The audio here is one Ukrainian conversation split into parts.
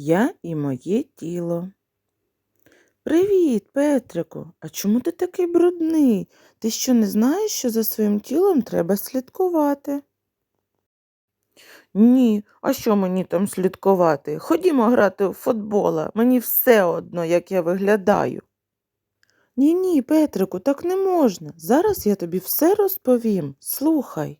Я і моє тіло. Привіт, Петрику. А чому ти такий брудний? Ти що не знаєш, що за своїм тілом треба слідкувати? Ні, а що мені там слідкувати? Ходімо грати в футбола. Мені все одно, як я виглядаю. Ні, ні, Петрику, так не можна. Зараз я тобі все розповім. Слухай.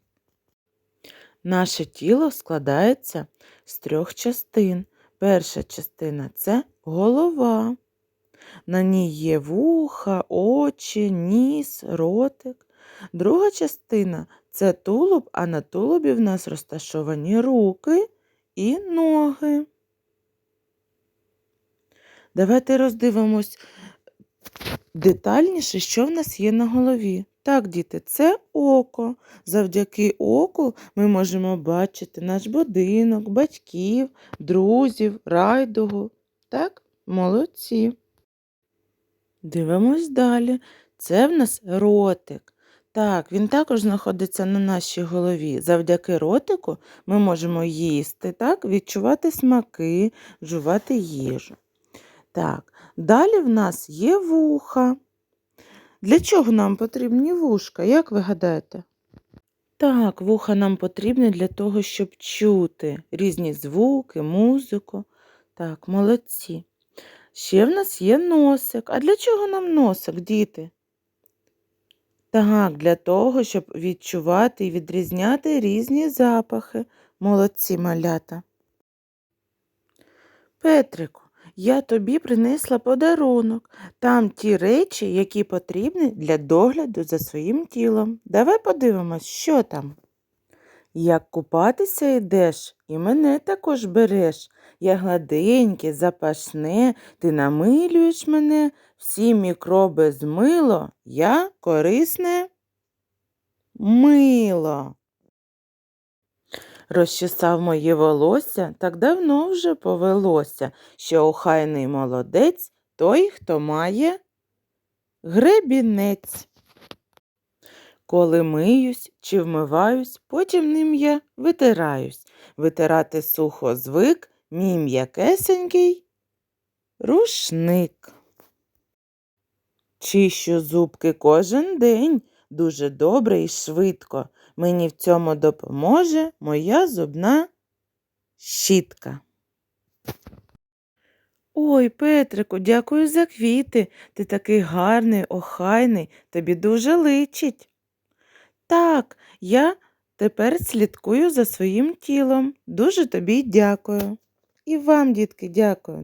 Наше тіло складається з трьох частин. Перша частина це голова. На ній є вуха, очі, ніс, ротик. Друга частина це тулуб, а на тулубі в нас розташовані руки і ноги. Давайте роздивимось детальніше, що в нас є на голові. Так, діти, це око. Завдяки оку ми можемо бачити наш будинок, батьків, друзів, райдугу. Так, молодці. Дивимось далі. Це в нас ротик. Так, він також знаходиться на нашій голові. Завдяки ротику ми можемо їсти, так, відчувати смаки, вживати їжу. Так, далі в нас є вуха. Для чого нам потрібні вушка, як ви гадаєте? Так, вуха нам потрібні для того, щоб чути різні звуки, музику. Так, молодці. Ще в нас є носик. А для чого нам носик, діти? Так, для того, щоб відчувати і відрізняти різні запахи. Молодці малята. Петрику, я тобі принесла подарунок. Там ті речі, які потрібні для догляду за своїм тілом. Давай подивимось, що там. Як купатися йдеш, і мене також береш. Я гладеньке, запашне, ти намилюєш мене, всі мікроби змило, я корисне мило. Розчесав моє волосся, так давно вже повелося, що охайний молодець той, хто має гребінець. Коли миюсь чи вмиваюсь, потім ним я витираюсь. Витирати сухо звик, мій м'якесенький рушник. Чищу зубки кожен день, дуже добре і швидко. Мені в цьому допоможе моя зубна щітка. Ой, Петрику, дякую за квіти. Ти такий гарний, охайний, тобі дуже личить. Так, я тепер слідкую за своїм тілом. Дуже тобі дякую. І вам, дітки, дякую.